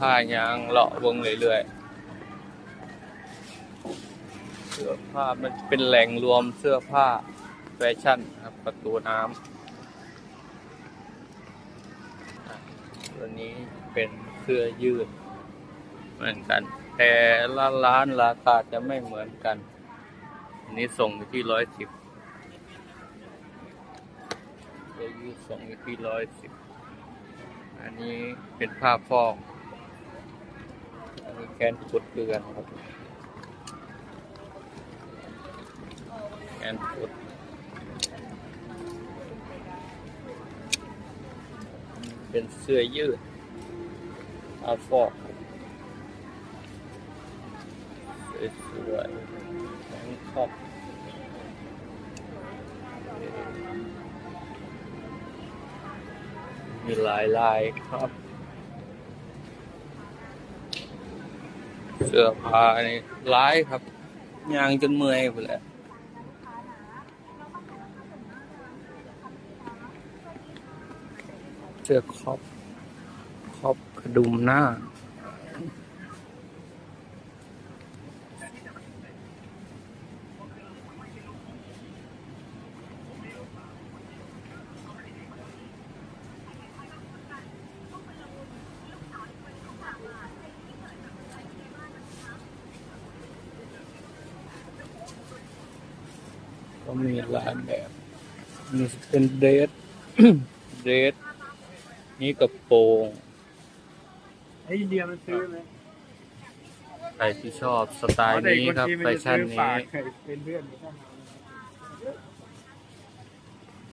ผ้ายางเลาะวงเรื่อยๆ เสื้อผ้ามันเป็นแหล่งรวมเสื้อผ้าแฟชั่นครับ ประตูน้ำตัวนี้เป็นเสื้อยืด เหมือนกัน แต่ละร้านราคาจะไม่เหมือนกัน อันนี้ส่งอยู่ที่ร้อยสิบเสื้อยืดส่งอยู่ที่ร้อยสิบอันนี้เป็นผ้าฟอก อันนี้แกนฟุดเกลือนครับแกนฟุดเป็นเสื้อยืดผ้าฟอกสวยๆแขนครอบมีหลายลายครับ เสื้อผ้านี่ร้ายครับยางจนเมื่อยไปแล้วเสื้อครอบครอบกระดุมหน้า ก็มีหลายแบบมีเป็นเดรสเดรสนี่กระโปรงไอ้อินเดียมันซื้อไหมใครที่ชอบสไตล์นี้ครับอ๋อแฟแต่อีกชั่นนที่มันี้จะซื้อฝากใครเป็นเพื่อนไม่ใช่